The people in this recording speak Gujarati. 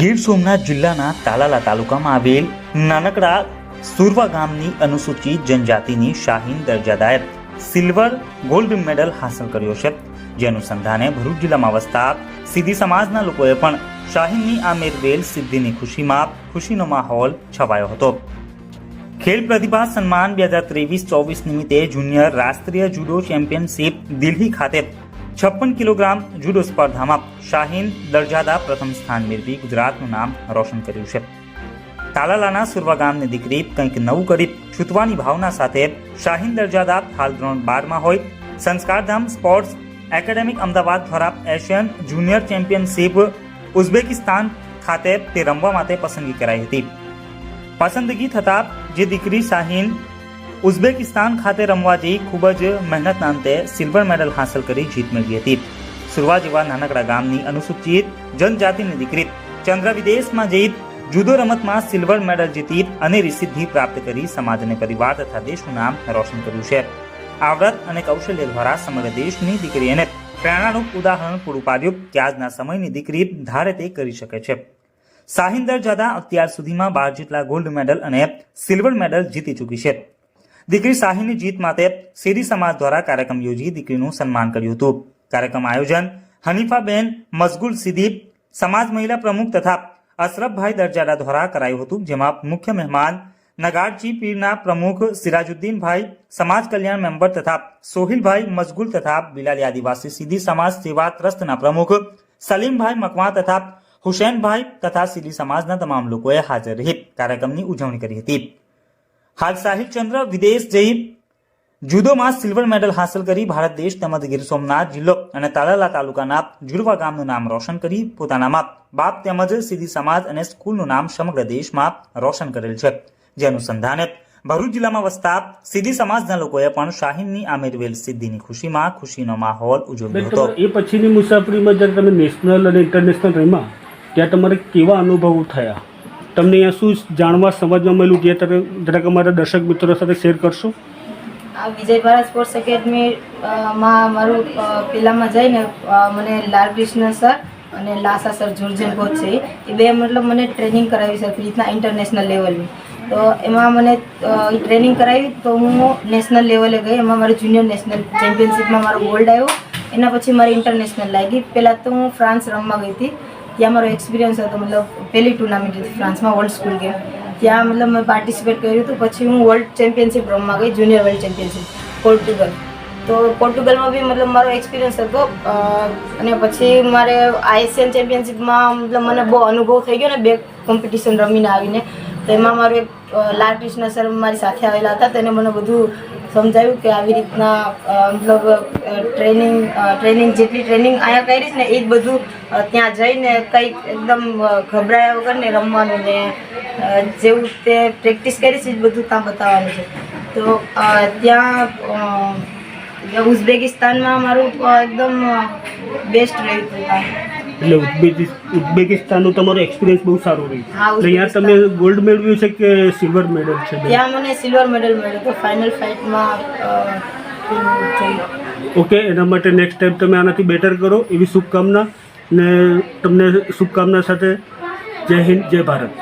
ગીર સોમનાથ જિલ્લાના તાલાલા તાલુકામાં આવેલ નાનકડા સુરવા ગામની અનુસૂચિત જનજાતિની શાહીન દરજાદાએ સિલ્વર ગોલ્ડ મેડલ હાંસલ કર્યો છે. જે અનુસંધાને ભરૂચ જિલ્લામાં વસતા સીધી સમાજના લોકોએ પણ શાહીનની આ મેળવેલ સિદ્ધિની ખુશીમાં ખુશીનો માહોલ છવાયો હતો. ખેલ પ્રતિભા સન્માન બે હજાર ત્રેવીસ ચોવીસ નિમિત્તે જુનિયર રાષ્ટ્રીય જુડો ચેમ્પિયનશિપ દિલ્હી ખાતે છપ્પન કિલોગ્રામ જુડો સ્પર્ધામાં શાહીન દરજાદા પ્રથમ સ્થાન મેળવી ગુજરાતનું નામ રોશન કર્યું છે. તાલાલાના સુરવા ગામની દીકરી કંઈક નવું કરી છૂટવાની ભાવના સાથે શાહીન દરજાદા હાલ ધોરણ બારમાં હોય. સંસ્કારધામ સ્પોર્ટ્સ એકેડેમિક અમદાવાદ દ્વારા એશિયન જુનિયર ચેમ્પિયનશિપ ઉઝબેકિસ્તાન ખાતે તે રમવા માટે પસંદગી કરાઈ હતી. પસંદગી થતાં જે દીકરી શાહીન ઉઝબેકિસ્તાન ખાતે રમવા જઈ ખૂબ જ મહેનતના અંતે સિલ્વર મેડલ હાંસલ કરી જીત મેળવી હતી. સુરવા જેવા નાનકડા ગામની અનુસૂચિત જનજાતિની દીકરી ચંદ્ર વિદેશમાં જઈ જુદો રમતમાં સિલ્વર મેડલ જીતી અનેરી સિદ્ધિ પ્રાપ્ત કરી સમાજ અને પરિવાર તથા દેશનું નામ રોશન કર્યું છે. આવડત અને કૌશલ્ય દ્વારા સમગ્ર દેશની દીકરીઓને પ્રેરણાનું ઉદાહરણ પૂરું પાડ્યું કે આજના સમયની દીકરી ધારે તે કરી શકે છે. સાહિંદર જાદા અત્યાર સુધીમાં બાર જેટલા ગોલ્ડ મેડલ અને સિલ્વર મેડલ જીતી ચૂકી છે. દીકરી શાહીની જીત માટે શેરી સમાજ દ્વારા કાર્યક્રમ યોજી દીકરીનું સન્માન કર્યું હતું. કાર્યક્રમ આયોજન હનીફાબેન મસગુલ સિદ્દીપ, સમાજ મહિલા પ્રમુખ તથા અશરફભાઈ દરજાડા દ્વારા કરાયું હતું, જેમાં મુખ્ય મહેમાન નગાડજી પીરના પ્રમુખ સિરાજુદ્દીનભાઈ, સમાજ કલ્યાણ મેમ્બર તથા સોહિલભાઈ મસગુલ તથા બિલાલી આદિવાસી સીધી સમાજ સેવા ટ્રસ્ટના પ્રમુખ સલીમભાઈ મકવા તથા હુસેનભાઈ તથા સીધી સમાજના તમામ લોકોએ હાજર રહી કાર્યક્રમની ઉજવણી કરી હતી. હાલ સાહિલ ચંદ્ર વિદેશ જઈ જુદોમાં સિલ્વર મેડલ હાંસલ કરી ભારત દેશ તેમજ ગીર સોમનાથ જિલ્લો અને તાલાલા તાલુકાના જુડવા ગામનું નામ રોશન કરી પોતાના બાપ તેમજ સીધી સમાજ અને સ્કૂલનું નામ સમગ્ર દેશમાં રોશન કરેલ છે. જે અનુસંધાને ભરૂચ જિલ્લામાં વસતા સીધી સમાજના લોકોએ પણ શાહીનની આ મેળવેલ સિદ્ધિની ખુશીમાં ખુશીનો માહોલ ઉજવ્યો હતો. એ પછીની મુસાફરીમાં જ્યારે તમે નેશનલ અને ઇન્ટરનેશનલ રમ્યા ત્યાં તમારે કેવા અનુભવો થયા? તમને અહીંયા શું જાણવા, સમજવા મળ્યું જે તમે જરાક અમારા દર્શક મિત્રો સાથે શેર કરશો? આ વિજય ભારત સ્પોર્ટ્સ એકેડમી માં મારું પેલામાં જઈને મને લાલકૃષ્ણ સર અને લાસા સર જોર્જન કોચ છે. એ બે મતલબ મને ટ્રેનિંગ કરાવી છે રીતના ઇન્ટરનેશનલ લેવલની તો એમાં મને ટ્રેનિંગ કરાવી તો હું નેશનલ લેવલે ગઈ. એમાં મારું જુનિયર નેશનલ ચેમ્પિયનશિપમાં મારો ગોલ્ડ આવ્યો. એના પછી મારી ઇન્ટરનેશનલ લાગી. પહેલાં તો હું ફ્રાન્સ રમવા ગઈ હતી. ત્યાં મારો એક્સપિરિયન્સ હતો, મતલબ પહેલી ટુર્નામેન્ટ હતી ફ્રાન્સમાં વર્લ્ડ સ્કૂલ ગેમ ત્યાં મતલબ મેં પાર્ટિસિપેટ કર્યું હતું, પછી હું વર્લ્ડ ચેમ્પિયનશિપ રમવા ગઈ જુનિયર વર્લ્ડ ચેમ્પિયનશિપ પોર્ટુગલ. તો પોર્ટુગલમાં બી મતલબ મારો એક્સપિરિયન્સ હતો અને પછી મારે આઈએસએન ચેમ્પિયનશિપમાં મતલબ મને બહુ અનુભવ થઈ ગયો ને, બે કોમ્પિટિશન રમીને આવીને. તો એમાં મારો એક લાલ કૃષ્ણ સર મારી સાથે આવેલા હતા તેને મને બધું સમજાવ્યું કે આવી રીતના મતલબ ટ્રેનિંગ ટ્રેનિંગ જેટલી ટ્રેનિંગ અહીંયા કરીશ ને, એ જ બધું ત્યાં જઈને કંઈક એકદમ ગભરાયા વગર ને રમવાનું ને જેવું તે પ્રેક્ટિસ કરીશ એ જ બધું ત્યાં બતાવવાનું છે. તો ત્યાં ઉઝબેકિસ્તાનમાં મારું એકદમ બેસ્ટ રહ્યું હતું ત્યાં. એટલે ઉઝબેકિસ્તાનનો તમારો એક્સપિરિયન્સ બહુ સારો રહ્યો. એટલે અહીંયા તમે ગોલ્ડ મેળવ્યું છે કે સિલ્વર મેડલ છે ત્યાં મને સિલ્વર મેડલ મળ્યો તો ફાઇનલ ફાઇટમાં ઓકે એના માટે નેક્સ્ટ ટાઈમ તમે આનાથી બેટર કરો એવી શુભકામના ને તમને શુભકામના સાથે જય હિન્દ જય ભારત.